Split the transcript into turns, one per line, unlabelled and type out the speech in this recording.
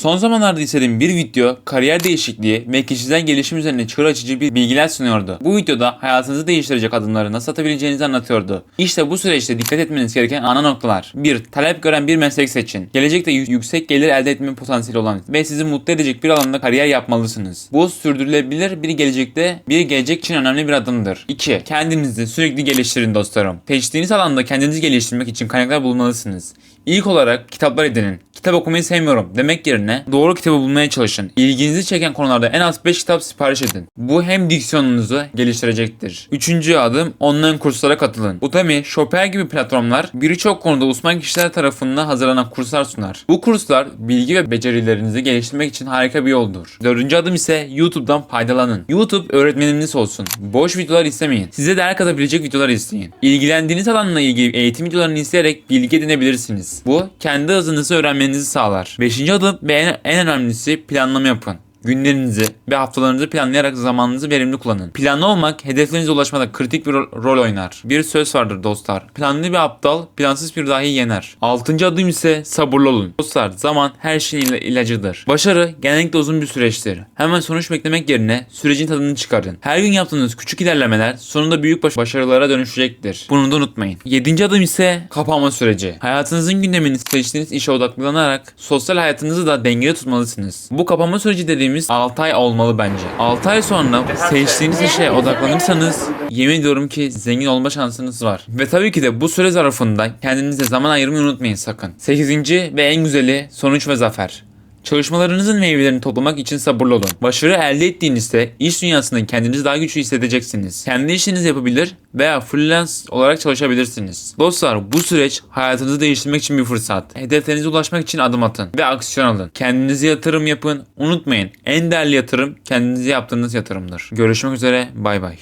Son zamanlarda izlediğim bir video kariyer değişikliği ve kişisel gelişim üzerine çığır açıcı bir bilgiler sunuyordu. Bu videoda hayatınızı değiştirecek adımları nasıl atabileceğinizi anlatıyordu. İşte bu süreçte dikkat etmeniz gereken ana noktalar. 1. Talep gören bir meslek seçin. Gelecekte yü- yüksek gelir elde etme potansiyeli olan ve sizi mutlu edecek bir alanda kariyer yapmalısınız. Bu sürdürülebilir bir gelecekte bir gelecek için önemli bir adımdır. 2. Kendinizi sürekli geliştirin dostlarım. Seçtiğiniz alanda kendinizi geliştirmek için kaynaklar bulmalısınız. İlk olarak kitaplar edinin. Kitap okumayı sevmiyorum demek yerine doğru kitabı bulmaya çalışın. İlginizi çeken konularda en az 5 kitap sipariş edin. Bu hem diksiyonunuzu geliştirecektir. Üçüncü adım online kurslara katılın. Udemy, Chopper gibi platformlar birçok konuda uzman kişiler tarafından hazırlanan kurslar sunar. Bu kurslar bilgi ve becerilerinizi geliştirmek için harika bir yoldur. Dördüncü adım ise YouTube'dan faydalanın. YouTube öğretmeniniz olsun. Boş videolar istemeyin. Size değer katabilecek videolar isteyin. İlgilendiğiniz alanla ilgili eğitim videolarını izleyerek bilgi edinebilirsiniz. Bu kendi hızınızı öğrenmenizi sağlar. Beşinci adım ve en önemlisi planlama yapın. Günlerinizi ve haftalarınızı planlayarak zamanınızı verimli kullanın. Planlı olmak hedeflerinize ulaşmada kritik bir ro- rol oynar. Bir söz vardır dostlar. Planlı bir aptal plansız bir dahi yener. Altıncı adım ise sabırlı olun. Dostlar zaman her şeyin ila- ilacıdır. Başarı genellikle uzun bir süreçtir. Hemen sonuç beklemek yerine sürecin tadını çıkarın. Her gün yaptığınız küçük ilerlemeler sonunda büyük baş- başarılara dönüşecektir. Bunu da unutmayın. Yedinci adım ise kapanma süreci. Hayatınızın gündemini seçtiğiniz işe odaklanarak sosyal hayatınızı da dengede tutmalısınız. Bu kapanma süreci dediğimiz 6 ay olmalı bence. 6 ay sonra seçtiğiniz işe odaklanırsanız yemin ediyorum ki zengin olma şansınız var. Ve tabii ki de bu süre zarfında kendinize zaman ayırmayı unutmayın sakın. 8. ve en güzeli sonuç ve zafer. Çalışmalarınızın meyvelerini toplamak için sabırlı olun. Başarı elde ettiğinizde iş dünyasında kendinizi daha güçlü hissedeceksiniz. Kendi işinizi yapabilir veya freelance olarak çalışabilirsiniz. Dostlar bu süreç hayatınızı değiştirmek için bir fırsat. Hedeflerinize ulaşmak için adım atın ve aksiyon alın. Kendinize yatırım yapın. Unutmayın en değerli yatırım kendinize yaptığınız yatırımdır. Görüşmek üzere bay bay.